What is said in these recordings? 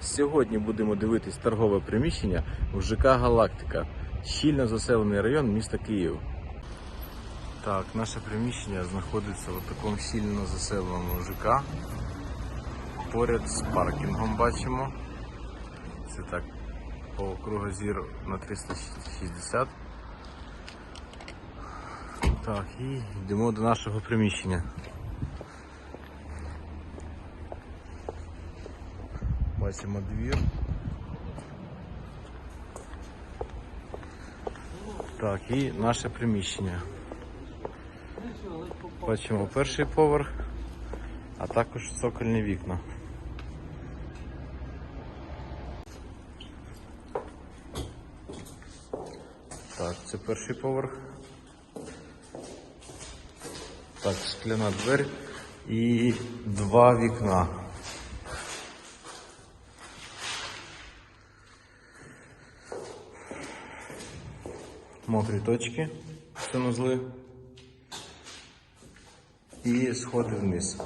Сьогодні будемо дивитись торгове приміщення в ЖК Галактика, щільно заселений район міста Київ. Так, наше приміщення знаходиться в такому щільно заселеному ЖК. Поряд з паркінгом бачимо. Це так по кругозіру на 360. Так, і йдемо до нашого приміщення. Бачимо двір. Так, і наше приміщення. Бачимо перший поверх, а також цокольні вікна. Так, це перший поверх. Так, скляна двері і два вікна. Мокрі точки, санузли і сходи вниз.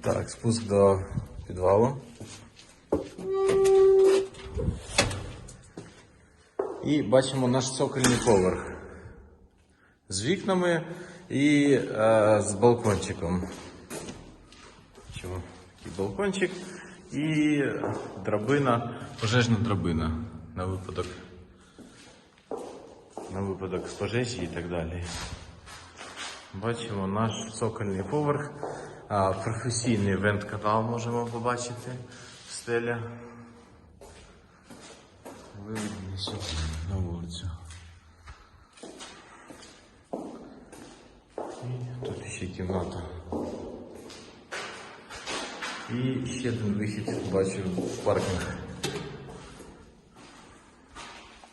Так, спуск до підвалу. І бачимо наш цокольний поверх з вікнами і е, з балкончиком. Чого? Такий балкончик і драбина, пожежна драбина на випадок, на випадок пожежі і так далі. Бачимо наш цокольний поверх. А, професійний вент-канал можемо побачити. Стеля. Виведені на вулицю. І тут ще кімната. І ще один вихід бачу в паркінг.